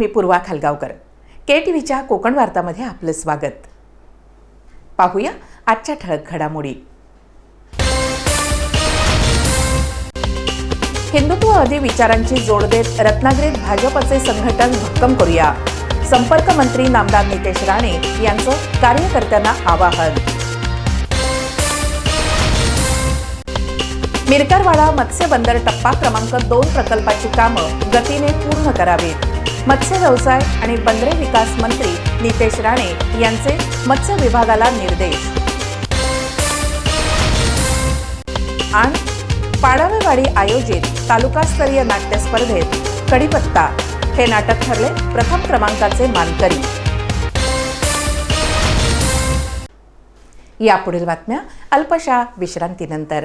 मी पूर्वा खालगावकर. के T व्हीच्या कोकण वार्तामध्ये आपलं स्वागत. पाहूया आजच्या ठळक घडामोडी. हिंदुत्ववादी विचारांची जोड देत रत्नागिरीत भाजपचे संघटन भक्कम करूया. संपर्क मंत्री नामदार नितेश राणे यांचं कार्यकर्त्यांना आवाहन. मिरकरवाडा मत्स्य बंदर टप्पा क्रमांक दोन प्रकल्पाची कामं गतीने पूर्ण करावीत. मत्स्य व्यवसाय आणि बंदरे विकास मंत्री नितेश राणे यांचे मत्स्य विभागाला निर्देश. आणि पाडावेवाडी आयोजित तालुकास्तरीय नाट्य स्पर्धेत कडीपत्ता हे नाटक ठरले प्रथम क्रमांकाचे मानकरी. यापुढील बातम्या अल्पशा विश्रांतीनंतर.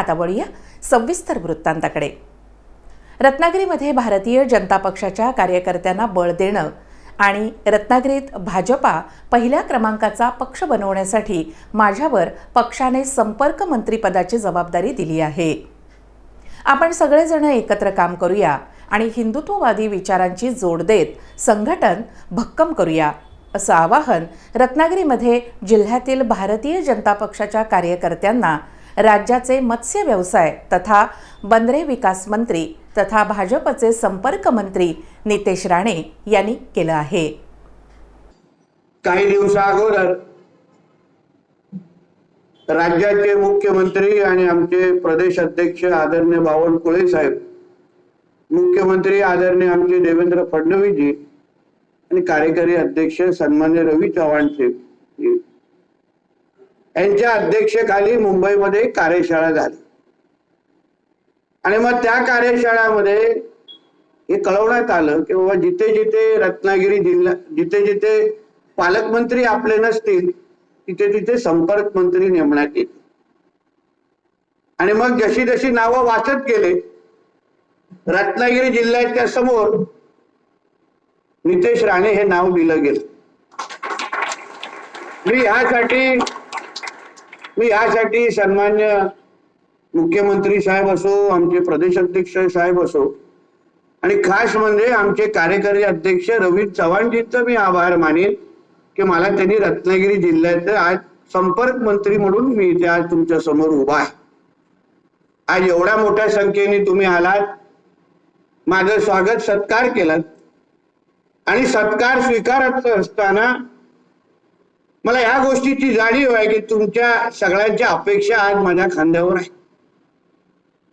आता वळूया सविस्तर वृत्तांताकडे. रत्नागिरीमध्ये भारतीय जनता पक्षाच्या कार्यकर्त्यांना बळ देणं आणि रत्नागिरीत भाजपा पहिल्या क्रमांकाचा पक्ष बनवण्यासाठी माझ्यावर पक्षाने संपर्क मंत्रीपदाची जबाबदारी दिली आहे. आपण सगळेजण एकत्र काम करूया आणि हिंदुत्ववादी विचारांची जोड देत संघटन भक्कम करूया असं आवाहन रत्नागिरीमध्ये जिल्ह्यातील भारतीय जनता पक्षाच्या कार्यकर्त्यांना राज्याचे मत्स्य व्यवसाय तथा बंदरे विकास मंत्री तथा भाजपचे संपर्क मंत्री नितेश राणे यांनी केलं आहे. काही दिवसा अगोदर राज्याचे मुख्यमंत्री आणि आमचे प्रदेश अध्यक्ष आदरणीय बावनकुळे साहेब मुख्यमंत्री आदरणीय आमचे देवेंद्र फडणवीसजी आणि कार्यकारी अध्यक्ष सन्मान्य रवी चव्हाण साहेब यांच्या अध्यक्षखाली मुंबईमध्ये कार्यशाळा झाली. आणि मग त्या कार्यशाळामध्ये हे कळवण्यात आलं की बाबा जिथे जिथे रत्नागिरी जिल्हा जिथे जिथे पालकमंत्री आपले नसतील तिथे तिथे संपर्क मंत्री नेमण्यात येतील. आणि मग जशी जशी नावं वाचत गेले रत्नागिरी जिल्ह्याच्या समोर नितेश राणे हे नाव दिलं गेलं. मी ह्यासाठी मी यासाठी सन्मान्य मुख्यमंत्री साहेब असो आमचे प्रदेश अध्यक्ष साहेब असो आणि खास म्हणजे आमचे कार्यकारी अध्यक्ष रवी चव्हाणजींचं मी आभार मानेन की मला त्यांनी रत्नागिरी जिल्ह्याचं आज संपर्क मंत्री म्हणून मी इथे आज तुमच्यासमोर उभा आहे. आज एवढ्या मोठ्या संख्येने तुम्ही आलात माझं स्वागत सत्कार केलात आणि सत्कार स्वीकारत असताना मला या गोष्टीची जाणीव आहे की तुमच्या सगळ्यांच्या अपेक्षा आज माझ्या खांद्यावर आहे.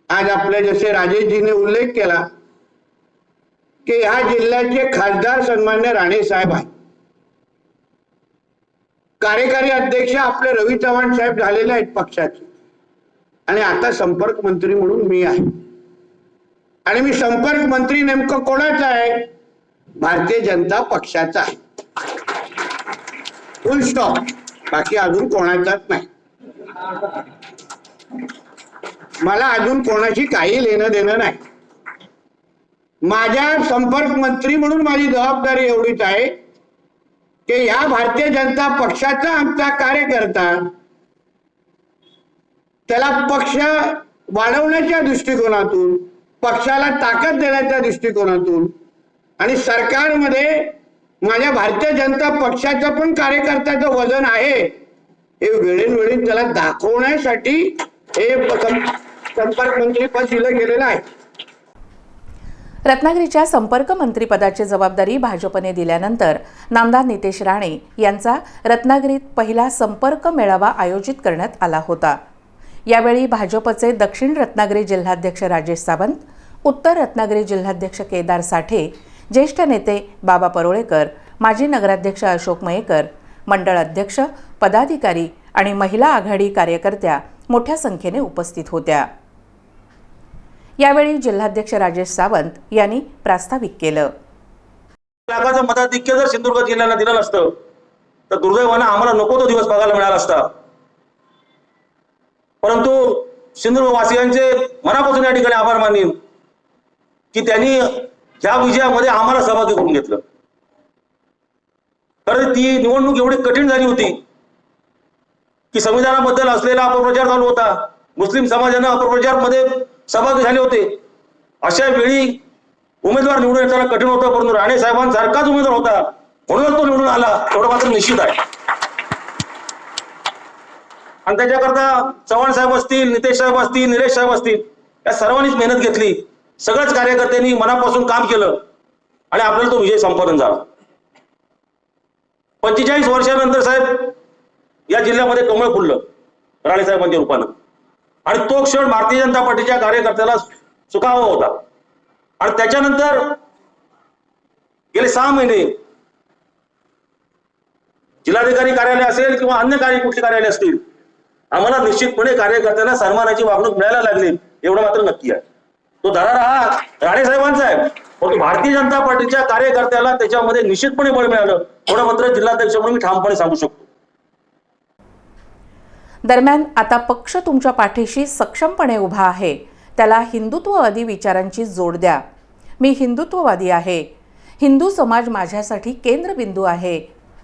आज आपल्या जसे राजेशजीने उल्लेख केला की ह्या जिल्ह्याचे खासदार सन्मान्य राणे साहेब आहेत. कार्यकारी अध्यक्ष आपले रवी चव्हाण साहेब झालेले आहेत पक्षाचे. आणि आता संपर्क मंत्री म्हणून मी आहे. आणि मी संपर्क मंत्री नेमकं कोणाचा आहे? भारतीय जनता पक्षाचा आहे. फुल स्टॉप बाकी अजून कोणाचाच नाही. मला अजून कोणाशी काही लेणं देणं नाही. माझ्या संपर्क मंत्री म्हणून माझी जबाबदारी एवढीच आहे की ह्या भारतीय जनता पक्षाचा आमचा कार्यकर्ता त्याला पक्ष वाढवण्याच्या दृष्टिकोनातून पक्षाला ताकद देण्याच्या दृष्टिकोनातून आणि सरकारमध्ये माझ्या भारतीय जनता पक्षाचं पण कार्यकर्त्याचं वजन आहे. हे वेळोवेळी त्याला दाखवण्यासाठी हे संपर्क मंत्री पद दिलं गेलेलं आहे. रत्नागिरीच्या संपर्क मंत्रीपदाची जबाबदारी भाजपने दिल्यानंतर नामदार नितेश राणे यांचा रत्नागिरीत पहिला संपर्क मेळावा आयोजित करण्यात आला होता. यावेळी भाजपचे दक्षिण रत्नागिरी जिल्हाध्यक्ष राजेश सावंत उत्तर रत्नागिरी जिल्हाध्यक्ष केदार साठे ज्येष्ठ नेते बाबा परोळेकर माजी नगराध्यक्ष अशोक मयेकर मंडळ अध्यक्ष पदाधिकारी आणि महिला आघाडी कार्यकर्त्या मोठ्या संख्येने उपस्थित होत्या. यावेळी जिल्हाध्यक्ष राजेश सावंत यांनी प्रास्ताविक केलं. लाखाचं मताधिक्य जर सिंधुदुर्ग जिल्ह्याला दिलं नसतं तर दुर्दैवानं आम्हाला नको तो दिवस बघायला मिळाला असता. परंतु सिंधुदुर्ग वासियांचे मनापासून या ठिकाणी आभार मानेन की त्यांनी ह्या विजयामध्ये आम्हाला सहभागी करून घेतलं. कारण ती निवडणूक एवढी कठीण झाली होती की संविधानाबद्दल असलेला अपप्रचार चालू होता. मुस्लिम समाजानं अपप्रचारमध्ये सहभागी झाले होते. अशा वेळी उमेदवार निवडून येताना कठीण होतं परंतु राणे साहेबांसारखाच उमेदवार होता. म्हणूनच तो निवडून आला एवढं मात्र निश्चित आहे. आणि त्याच्याकरता चव्हाण साहेब असतील नितेश साहेब असतील निलेश साहेब असतील या सर्वांनीच मेहनत घेतली. सगळ्याच कार्यकर्त्यांनी मनापासून काम केलं आणि आपल्याला तो विजय संपादन झाला. पंचेचाळीस वर्षानंतर साहेब या जिल्ह्यामध्ये कमळ फुललं राणेसाहेबांच्या रूपानं. आणि तो क्षण भारतीय जनता पार्टीच्या कार्यकर्त्याला सुखावा होता. आणि त्याच्यानंतर गेले सहा महिने जिल्हाधिकारी कार्यालय असेल किंवा अन्य कार्य कुठले कार्यालय असतील आम्हाला निश्चितपणे कार्यकर्त्यांना सन्मानाची वागणूक मिळायला लागली एवढं मात्र नक्की आहे. तो धडा हा राणे साहेबांचा आहे परंतु भारतीय जनता पार्टीच्या कार्यकर्त्याला त्याच्यामध्ये निश्चितपणे बळ मिळालं. थोडं मात्र जिल्हाध्यक्ष म्हणून मी ठामपणे सांगू शकतो. दरम्यान आता पक्ष तुमच्या पाठीशी सक्षमपणे उभा आहे. त्याला हिंदुत्ववादी विचारांची जोड द्या. मी हिंदुत्ववादी आहे. हिंदू समाज माझ्यासाठी केंद्रबिंदू आहे.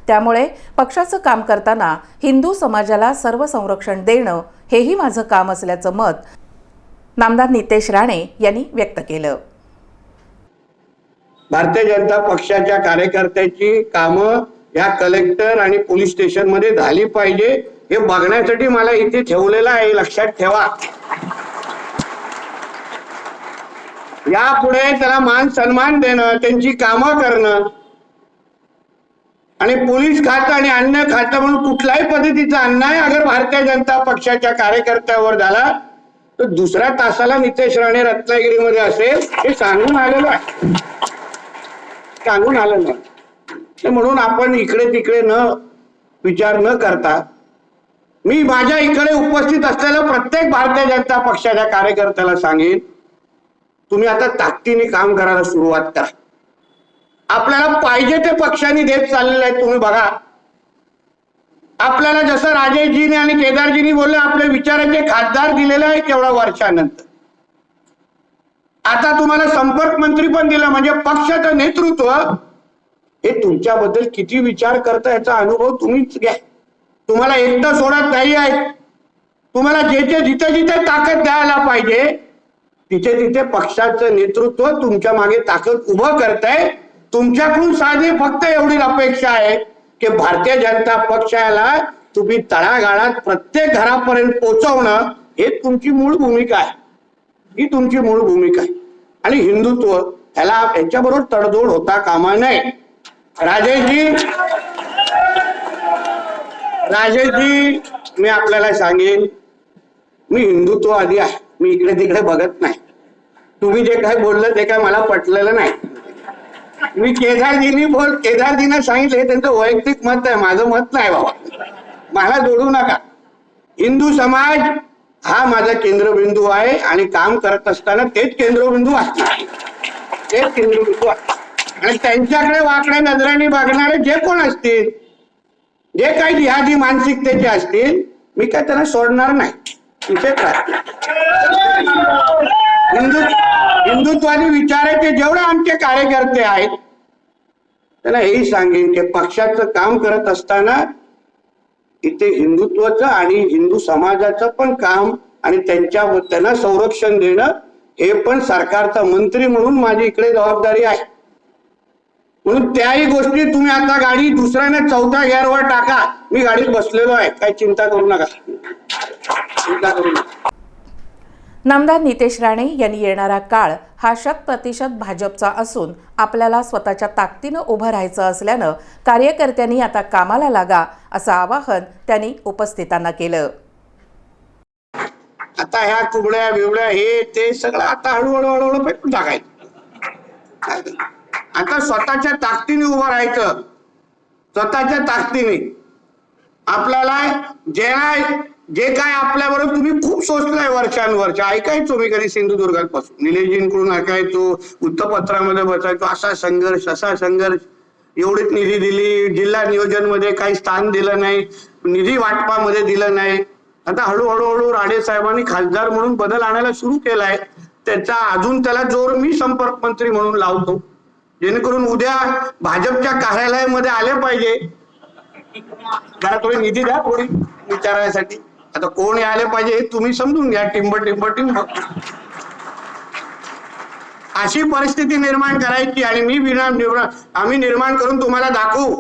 त्यामुळे पक्षाचं काम करताना हिंदू समाजाला सर्व संरक्षण देणं हेही माझं काम असल्याचं मत नामदार नितेश राणे यांनी व्यक्त केलं. भारतीय जनता पक्षाच्या कार्यकर्त्याची कामं या कलेक्टर आणि पोलीस स्टेशनमध्ये झाली पाहिजे हे बघण्यासाठी मला इथे ठेवलेलं आहे. लक्षात ठेवा. यापुढे त्याला मान सन्मान देणं त्यांची कामं करणं आणि पोलीस खातं आणि अन्न खातं म्हणून कुठल्याही पद्धतीचा अन्याय अगर भारतीय जनता पक्षाच्या कार्यकर्त्यावर झाला तर दुसऱ्या तासाला नितेश राणे रत्नागिरीमध्ये असेल हे सांगून आलेलं आहे. सांगून आलं नाही म्हणून आपण इकडे तिकडे न विचार न करता मी माझ्या इकडे उपस्थित असलेल्या प्रत्येक भारतीय जनता पक्षाच्या कार्यकर्त्याला सांगेन तुम्ही आता ताकदीने काम करायला सुरुवात करा. आपल्याला पाहिजे ते पक्षांनी देत चाललेले आहेत तुम्ही बघा. आपल्याला जसं राजेशजीने आणि केदारजीनी बोलले आपले विचाराचे खासदार दिलेले आहे तेवढ्या वर्षानंतर. आता तुम्हाला संपर्क मंत्री पण दिला म्हणजे पक्षाचं नेतृत्व हे तुमच्याबद्दल किती विचार करता याचा अनुभव तुम्हीच घ्या. तुम्हाला एकटं सोडत नाही आहे तुम्हाला जेथे जिथे जिथे ताकद द्यायला पाहिजे तिथे तिथे पक्षाचं नेतृत्व तुमच्या मागे ताकद उभं करताय. तुमच्याकडून साधी फक्त एवढी अपेक्षा आहे. की भारतीय जनता पक्षाला तुम्ही तळागाळात प्रत्येक घरापर्यंत पोहोचवणं हे तुमची मूळ भूमिका आहे. ही तुमची मूळ भूमिका आहे. आणि हिंदुत्व ह्याला याच्याबरोबर तडजोड होता कामा नये. राजेशजी राजेशजी मी आपल्याला सांगेन मी हिंदुत्ववादी आहे. मी इकडे तिकडे बघत नाही. तुम्ही जे काय बोललं ते काय मला पटलेलं नाही. मी केदारजींनी बोल केदारजींना सांगितले हे त्यांचं वैयक्तिक मत आहे माझं मत नाही बाबा. मला जोडू नका. हिंदू समाज हा माझा केंद्रबिंदू आहे आणि काम करत असताना तेच केंद्रबिंदू असणार. तेच केंद्रबिंदू आणि त्यांच्याकडे वाकड्या नजराने बघणारे जे कोण असतील जे काही जिहादी मानसिकतेचे असतील मी काय त्यांना सोडणार नाही. तिथेच राहतील हिंदू हिंदुत्वादी विचाराचे जेवढे आमचे कार्यकर्ते आहेत त्याला हेही सांगेन की पक्षाचं काम करत असताना इथे हिंदुत्वाचं आणि हिंदू समाजाचं पण काम आणि त्यांच्या त्यांना संरक्षण देणं हे पण सरकारचा मंत्री म्हणून माझी इकडे जबाबदारी आहे. म्हणून त्याही गोष्टी तुम्ही आता गाडी दुसऱ्याने चौथ्या गिअरवर टाका. मी गाडीत बसलेलो आहे. काही चिंता करू नका. चिंता करू नका. नामदार नितेश राणे यांनी येणारा काळ हा शत प्रतिशत भाजपचा असून आपल्याला स्वतःच्या ताकदीनं उभं राहायचं असल्यानं कार्यकर्त्यांनी आता कामाला लागा असं आवाहन त्यांनी उपस्थितांना केलं. आता ह्या कुबड्या बिबड्या हे ते सगळं आता हळूहळू हळूहळू पेटून टाकायचं. आता स्वतःच्या ताकदीने उभं राहायचं. स्वतःच्या ताकदीने. आपल्याला जे जे काय आपल्याबरोबर तुम्ही खूप सोचलंय वर्षानुवर्ष. ऐकायचो मी कधी सिंधुदुर्गापासून. निलेशजींकडून ऐकायचो वृत्तपत्रामध्ये बसायचो. असा संघर्ष असा संघर्ष. एवढीच निधी दिली. जिल्हा नियोजनमध्ये काही स्थान दिलं नाही. निधी वाटपामध्ये दिलं नाही. आता हळूहळू हळू राणे साहेबांनी खासदार म्हणून बदल आणायला सुरू केलाय. त्याचा अजून त्याला जोर मी संपर्क मंत्री म्हणून लावतो. जेणेकरून उद्या भाजपच्या कार्यालयामध्ये आले पाहिजे. जरा थोडी निधी द्या थोडी विचारायसाठी. आता कोण यायला पाहिजे हे तुम्ही समजून घ्या टिंब टिंब टिंब अशी परिस्थिती निर्माण करायची आणि मी विना निर्माण आम्ही निर्माण करून तुम्हाला दाखवू.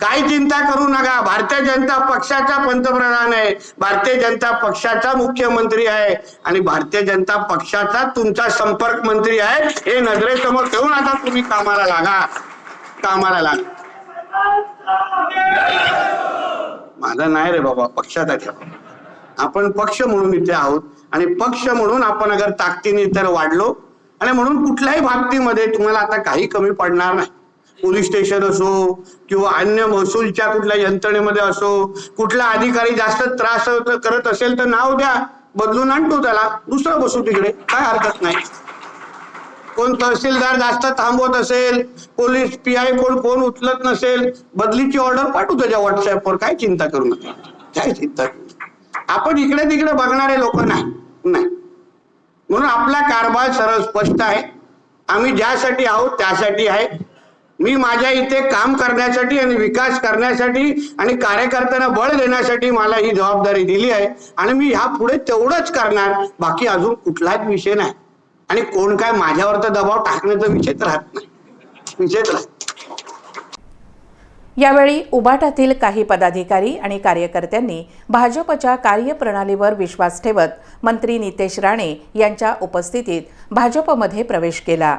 काही चिंता करू नका. भारतीय जनता पक्षाचा पंतप्रधान आहे. भारतीय जनता पक्षाचा मुख्यमंत्री आहे. आणि भारतीय जनता पक्षाचा तुमचा संपर्क मंत्री आहे. हे नजरेसमोर ठेवून आता तुम्ही कामाला लागा. कामाला लागा. माझा नाही रे बाबा. पक्षाचा ठेवा आपण पक्ष म्हणून इथे आहोत. आणि पक्ष म्हणून आपण अगर ताकदीने तर वाढलो आणि म्हणून कुठल्याही बाबतीमध्ये तुम्हाला आता काही कमी पडणार नाही. पोलीस स्टेशन असो किंवा अन्य महसूलच्या कुठल्या यंत्रणेमध्ये असो कुठला अधिकारी जास्त त्रास करत असेल तर नाव द्या बदलून आणतो त्याला. दुसरं बसू तिकडे काय हरकत नाही. कोण तहसीलदार जास्त थांबवत असेल पोलीस पी आय कोण फोन उचलत नसेल बदलीची ऑर्डर पाठवू त्याच्या व्हॉट्सअपवर काय चिंता करू नका. काय चिंता करू आपण इकडे तिकडे बघणारे लोक नाही. नाही. म्हणून आपला कारभार सरळ स्पष्ट आहे. आम्ही ज्यासाठी आहोत त्यासाठी आहे. मी माझ्या इथे काम करण्यासाठी आणि विकास करण्यासाठी आणि कार्यकर्त्यांना बळ देण्यासाठी मला ही जबाबदारी दिली आहे. आणि मी ह्या पुढे तेवढंच करणार. बाकी अजून कुठलाच विषय नाही. आणि कोण काय माझ्यावर तर दबाव टाकण्याचा विषयच राहत नाही. विषयच राहत यावेळी उबाटातील काही पदाधिकारी आणि कार्यकर्त्यांनी भाजपच्या कार्यप्रणालीवर विश्वास ठेवत मंत्री नितेश राणे यांच्या उपस्थितीत भाजपमध्ये प्रवेश केला.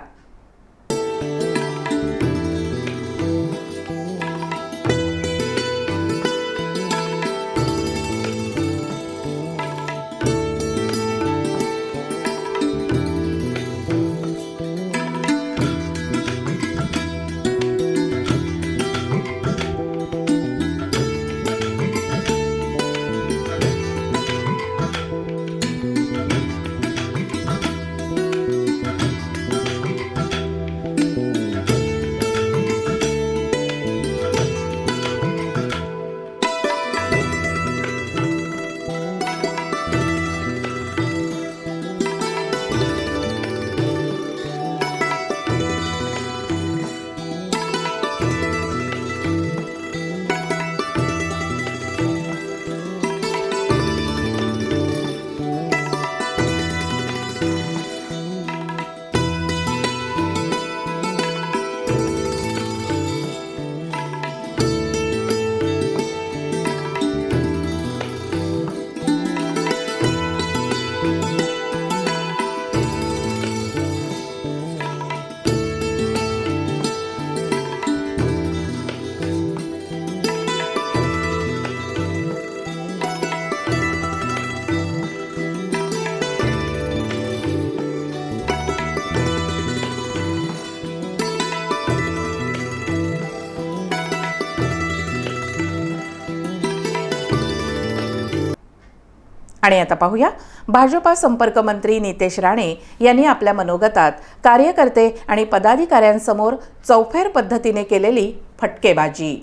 आणि आता पाहूया. भाजपा संपर्क मंत्री नितेश राणे यांनी आपल्या मनोगतात कार्यकर्ते आणि पदाधिकाऱ्यांसमोर चौफेर पद्धतीने केलेली फटकेबाजी.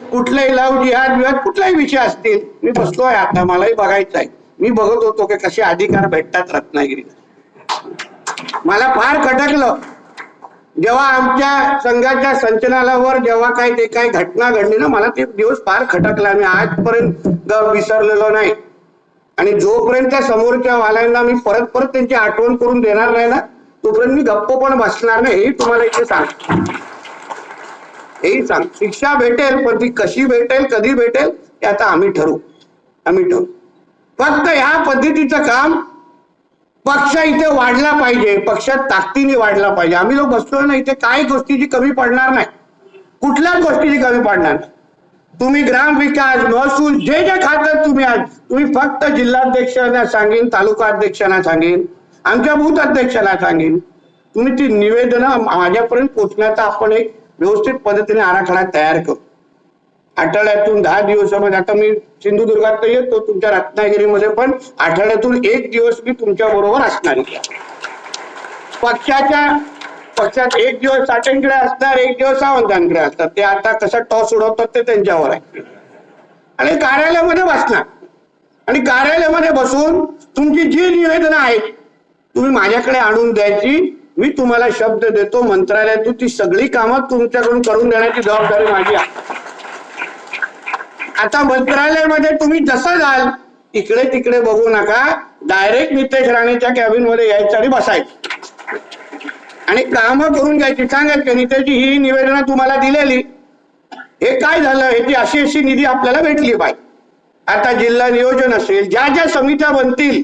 कुठलाही लव जिहाद विवाद कुठलाही विषय असतील मी बसलोय आता मलाही बघायचं आहे. मी बघत होतो की कसे अधिकार भेटतात रत्नागिरीला. मला फार खटकलं. जेव्हा आमच्या संघाच्या संचलनावर जेव्हा काही ते काही घटना घडली ना मला ते दिवस फार खटकला. मी आजपर्यंत विसरलेलो नाही. आणि जोपर्यंत त्या समोरच्या वाल्यांना मी परत परत त्यांची आठवण करून देणार नाही ना तोपर्यंत मी गप्प पण बसणार नाही. हे तुम्हाला इथे सांग. हेही सांग. शिक्षा भेटेल पण ती कशी भेटेल कधी भेटेल हे आता आम्ही ठरवू. आम्ही ठरवू. फक्त ह्या पद्धतीचं काम पक्ष इथे वाढला पाहिजे. पक्षात ताकदीने वाढला पाहिजे. आम्ही लोक बसतोय ना इथे काही गोष्टीची कमी पडणार नाही. कुठल्याच गोष्टीची कमी पडणार नाही. तुम्ही ग्रामविकास महसूल जे जे खातं तुम्ही आज तुम्ही फक्त जिल्हाध्यक्षांना सांगेन तालुका अध्यक्षांना सांगेन आमच्या बूथ अध्यक्षांना सांगेन. तुम्ही ती निवेदनं माझ्यापर्यंत पोचण्याचा आपण एक व्यवस्थित पद्धतीने आराखडा तयार करू. आठवड्यातून दहा दिवसामध्ये आता मी सिंधुदुर्गात तर येतो तुमच्या रत्नागिरीमध्ये पण आठवड्यातून एक दिवस मी तुमच्या बरोबर असणार पक्षाच्या पक्षात एक दिवस साठ्यांकडे असणार एक दिवस सावंतांकडे असतात ते आता कसं टॉस उडवतात ते त्यांच्यावर आहे. आणि कार्यालयामध्ये बसणार. आणि कार्यालयामध्ये बसून तुमची जी निवेदनं आहेत तुम्ही माझ्याकडे आणून द्यायची मी तुम्हाला शब्द देतो मंत्रालयातून ती सगळी कामं तुमच्याकडून करून देण्याची जबाबदारी माझी आहे. आता मंत्रालयामध्ये तुम्ही जसं जाल इकडे तिकडे बघू नका डायरेक्ट नितेश राणेच्या कॅबिनमध्ये यायचं आणि बसायचं. आणि काम करून घ्यायची. सांगायचं नित्याची ही निवेदन तुम्हाला दिलेली. हे काय झालं? ह्याची अशी अशी निधी आपल्याला भेटली पाहिजे आता जिल्हा नियोजन असेल ज्या ज्या समित्या बनतील.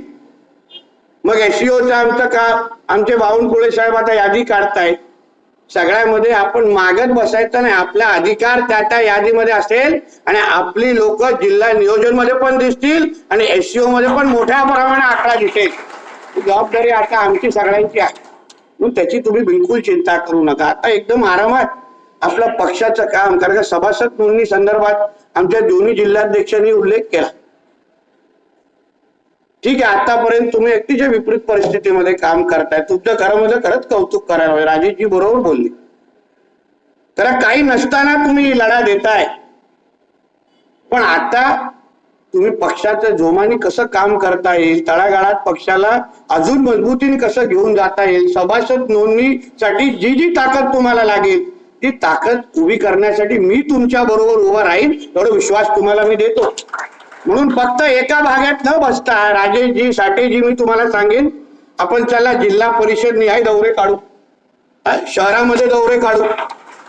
मग एसईओचं आमचं का? आमचे बावनकुळे साहेब आता यादी काढतायत. सगळ्यामध्ये आपण मागत बसायचं नाही. आपला अधिकार त्या त्या यादीमध्ये असेल आणि आपली लोक जिल्हा नियोजनमध्ये पण दिसतील आणि एससीओ मध्ये पण मोठ्या प्रमाणात आकडा दिसेल. जबाबदारी आता आमची सगळ्यांची आहे. म्हणून त्याची तुम्ही बिलकुल चिंता करू नका. आता एकदम आरामात आपल्या पक्षाचं काम कारण का सभासद नोंदणी संदर्भात आमच्या दोन्ही जिल्हाध्यक्षांनी उल्लेख केला. ठीक आहे आतापर्यंत तुम्ही अतिशय विपरीत परिस्थितीमध्ये काम करताय तुमच्या घरामध्ये खरंच कौतुक करायला हवं. राजेशजी बरोबर बोलले. कारण काही नसताना तुम्ही लढा देताय. पण आता तुम्ही पक्षाच्या जोमाने कसं काम करता येईल? तळागाळात पक्षाला अजून मजबूतीने कसं घेऊन जाता येईल? सभासद नोंदणीसाठी जी जी ताकद तुम्हाला लागेल ती ताकद उभी करण्यासाठी मी तुमच्या बरोबर उभा राहील एवढा विश्वास तुम्हाला मी देतो. म्हणून फक्त एका भागात न बसता राजेशजी साठेजी मी तुम्हाला सांगेन आपण चला जिल्हा परिषद निहाय दौरे काढू. शहरामध्ये दौरे काढू.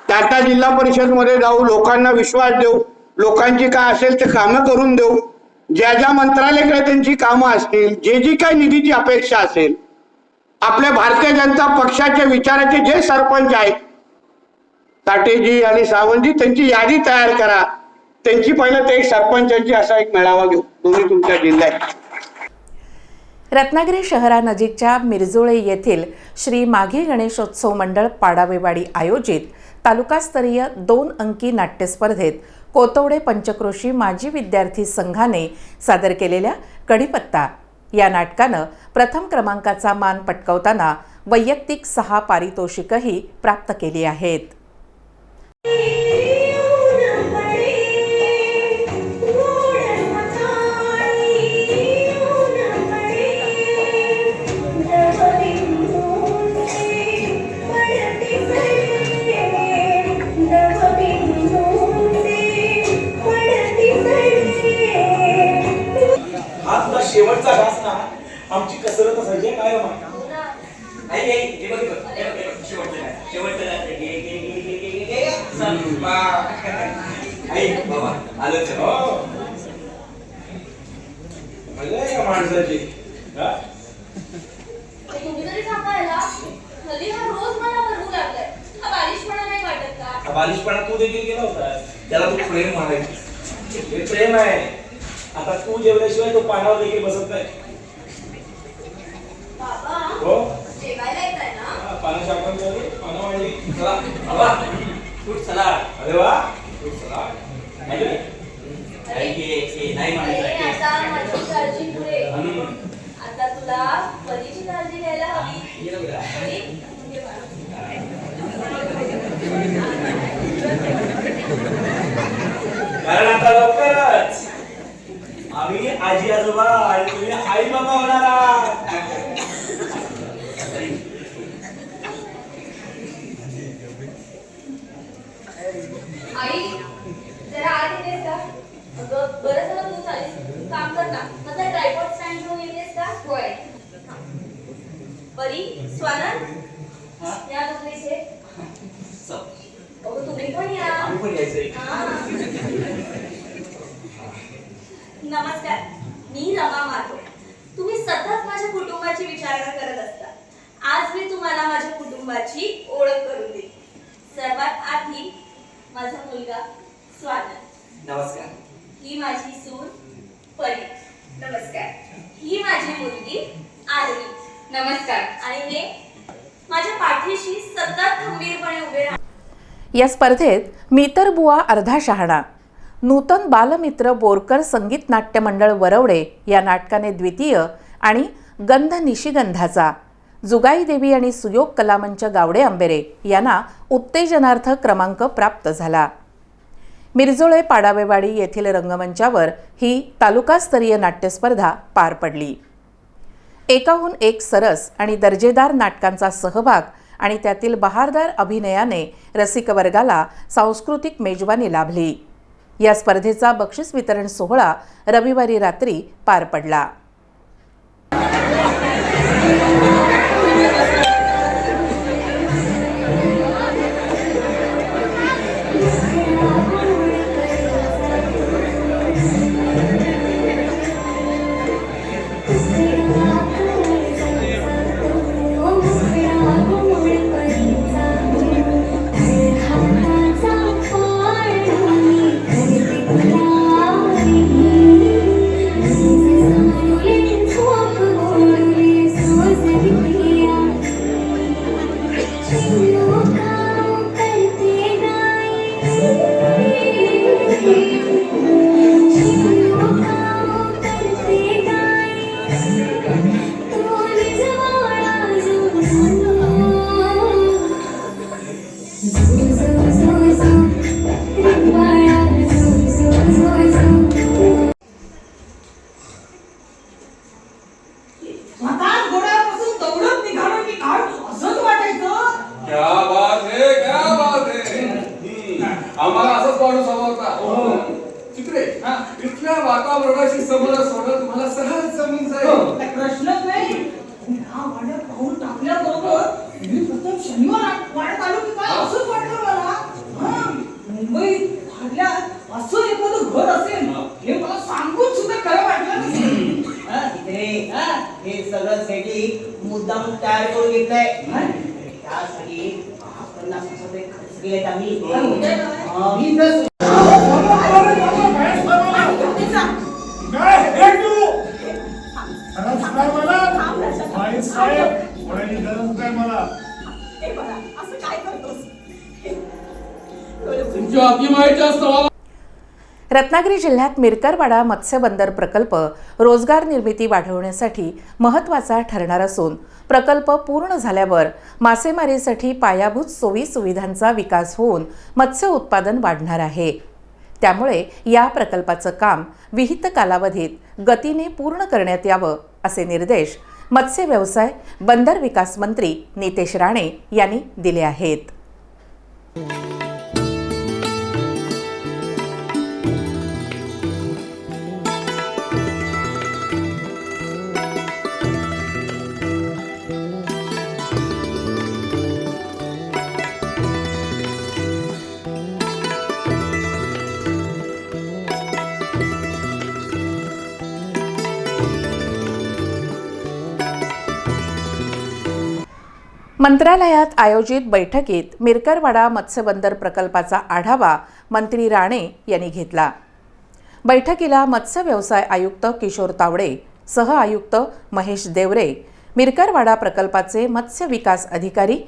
त्या त्या जिल्हा परिषदमध्ये जाऊ लोकांना विश्वास देऊ. लोकांची काय असेल ते कामं करून देऊ. ज्या ज्या मंत्रालयाकडे त्यांची कामं असतील जे जी काही निधीची अपेक्षा असेल आपल्या भारतीय जनता पक्षाच्या विचाराचे जे सरपंच आहेत ताटेजी आणि सावंतजी त्यांची यादी तयार करा. त्यांची पहिलं ते एक सरपंचांची असा एक मेळावा घेऊ. दोन्ही तुमच्या जिल्ह्यात. रत्नागिरी शहरानजीकच्या मिरजुळे येथील श्री माघी गणेशोत्सव मंडळ पाडावेवाडी आयोजित तालुकास्तरीय दोन अंकी नाट्य स्पर्धेत कोतवडे पंचक्रोशी माजी विद्यार्थी संघाने सादर केलेल्या कढीपत्ता या नाटकानं प्रथम क्रमांकाचा मान पटकावताना वैयक्तिक सहा पारितोषिकही प्राप्त केली आहेत. आता तुला परीची काळजी घ्यायला. कारण आता लवकरच. आम्ही आजी आजोबा आणि तुम्ही आई बाबा होणार आहात. बरं झालं तू काम कर ना. माझा ट्रायपॉड स्टँड घेऊन येतेस का? होय. परी स्वानंद? या इथे. अगं तुम्ही पण या. नमस्कार. मी रमा माधव तुम्ही सतत माझ्या कुटुंबाची कुटुंबाची विचारणा करत असता. आज मी तुम्हाला माझ्या कुटुंबाची ओळख करून देते सर्वात आधी माझा मुलगा स्वानंद नमस्कार. ही माझी सून परी. नमस्कार. ही माझी मुलगी आरवी नमस्कार. आणि हे माझ्या पाठीशी सतत खंबीरपणे उभे राहतात या स्पर्धेत मी बुवा अर्धा शहाणा. नूतन बालमित्र बोरकर संगीत नाट्य मंडळ वरवडे या नाटकाने द्वितीय आणि गंध निशिगंधाचा. जुगाई देवी आणि सुयोग कलामंच गावडे आंबेरे यांना उत्तेजनार्थ क्रमांक प्राप्त झाला. मिरजोळे पाडावेवाडी येथील रंगमंचावर ही तालुकास्तरीय नाट्यस्पर्धा पार पडली. एकाहून एक सरस आणि दर्जेदार नाटकांचा सहभाग आणि त्यातील बहारदार अभिनयाने रसिकवर्गाला सांस्कृतिक मेजवानी लाभली. या स्पर्धेचा बक्षीस वितरण सोहळा रविवारी रात्री पार पडला. Jesus. हे बघा, असं काय करतोस? तुमची बातमी माहिती असतं रत्नागिरी जिल्ह्यात मिरकरवाडा मत्स्य बंदर प्रकल्प रोजगार निर्मिती वाढवण्यासाठी महत्त्वाचा ठरणार असून प्रकल्प पूर्ण झाल्यावर मासेमारीसाठी पायाभूत सोयी सुविधांचा विकास होऊन मत्स्य उत्पादन वाढणार आहे. त्यामुळे या प्रकल्पाचं काम विहित कालावधीत गतीने पूर्ण करण्यात यावं असे निर्देश मत्स्य व्यवसाय बंदर विकास मंत्री नितेश राणे यांनी दिले आहेत. मंत्रालयात आयोजित बैठकीत मिरकरवाडा मत्स्यबंदर प्रकल्पाचा आढावा मंत्री राणे यांनी घेतला. बैठकीला मत्स्य व्यवसाय आयुक्त किशोर तावडे सह आयुक्त महेश देवरे मिरकरवाडा प्रकल्पाचे मत्स्य विकास अधिकारी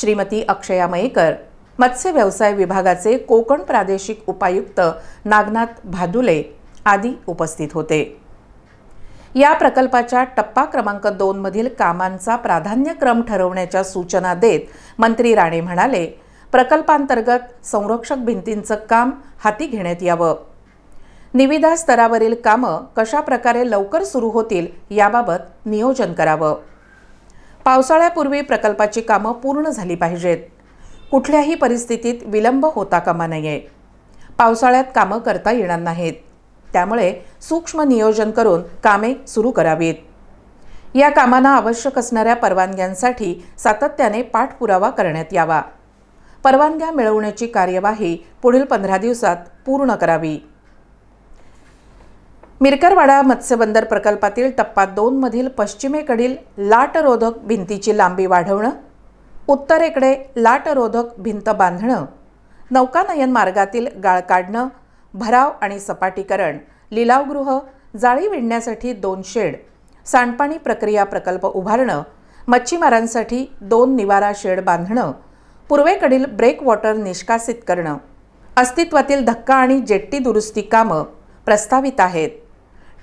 श्रीमती अक्षया मयेकर मत्स्य व्यवसाय विभागाचे कोकण प्रादेशिक उपायुक्त नागनाथ भादुले आदी उपस्थित होते. या प्रकल्पाच्या टप्पा क्रमांक दोनमधील कामांचा प्राधान्यक्रम ठरवण्याच्या सूचना देत मंत्री राणे म्हणाले प्रकल्पांतर्गत संरक्षक भिंतींचं काम हाती घेण्यात यावं. निविदा स्तरावरील कामं कशा प्रकारे लवकर सुरू होतील याबाबत नियोजन करावं. पावसाळ्यापूर्वी प्रकल्पाची कामं पूर्ण झाली पाहिजेत. कुठल्याही परिस्थितीत विलंब होता कामा नये. पावसाळ्यात कामं करता येणार नाहीत. त्यामुळे सूक्ष्म नियोजन करून कामे सुरू करावीत. या कामांना आवश्यक असणाऱ्या परवानग्यांसाठी सातत्याने पाठपुरावा करण्यात यावा. परवानग्या मिळवण्याची कार्यवाही पुढील पंधरा दिवसात पूर्ण करावी. मिरकरवाडा मत्स्यबंदर प्रकल्पातील टप्पा दोनमधील पश्चिमेकडील लाटरोधक भिंतीची लांबी वाढवणं उत्तरेकडे लाटरोधक भिंत बांधणं नौकानयन मार्गातील गाळ काढणं भराव आणि सपाटीकरण लिलावगृह जाळी विणण्यासाठी दोन शेड सांडपाणी प्रक्रिया प्रकल्प उभारणं मच्छीमारांसाठी दोन निवारा शेड बांधणं पूर्वेकडील ब्रेक वॉटर निष्कासित करणं अस्तित्वातील धक्का आणि जेट्टी दुरुस्ती कामं प्रस्तावित आहेत.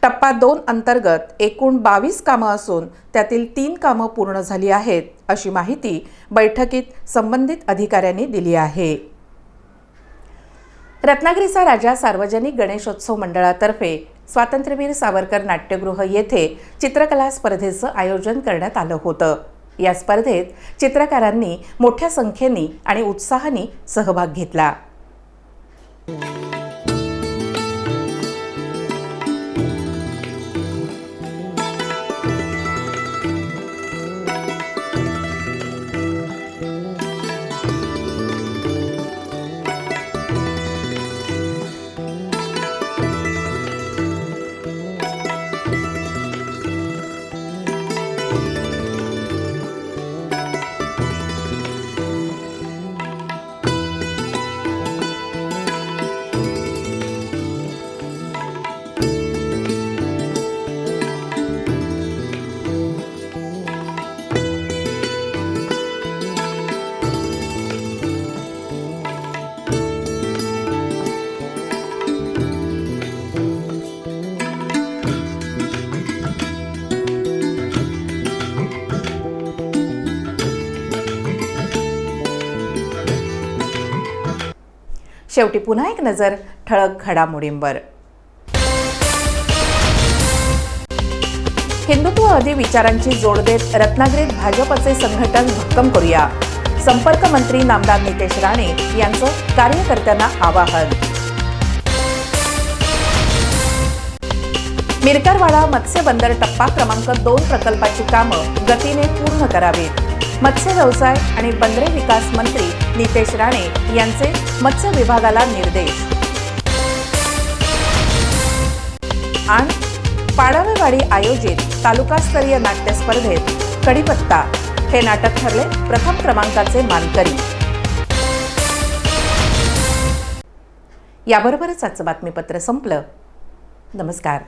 टप्पा दोन अंतर्गत एकूण बावीस कामं असून त्यातील तीन कामं पूर्ण झाली आहेत अशी माहिती बैठकीत संबंधित अधिकाऱ्यांनी दिली आहे. रत्नागिरीचा राजा सार्वजनिक गणेशोत्सव मंडळातर्फे स्वातंत्र्यवीर सावरकर नाट्यगृह येथे चित्रकला स्पर्धेचं आयोजन करण्यात आलं होतं. या स्पर्धेत चित्रकारांनी मोठ्या संख्येने आणि उत्साहाने सहभाग घेतला. शेवटी पुन्हा एक नजर ठळक घडामोडींवर. हिंदुत्ववादी विचारांची जोड देत रत्नागिरीत भाजपचे संघटन भक्कम करूया. संपर्क मंत्री नामदार नितेश राणे यांचं कार्यकर्त्यांना आवाहन. मिरकरवाडा मत्स्य बंदर टप्पा क्रमांक दोन प्रकल्पाची कामं गतीने पूर्ण करावीत. मत्स्य व्यवसाय आणि बंदरे विकास मंत्री नितेश राणे यांचे मत्स्य विभागाला निर्देश. आणि पाडावेवाडी आयोजित तालुकास्तरीय नाट्य स्पर्धेत कडीपत्ता हे नाटक ठरले प्रथम क्रमांकाचे मानकरी. याबरोबरच आजचं बातमीपत्र संपलं. नमस्कार.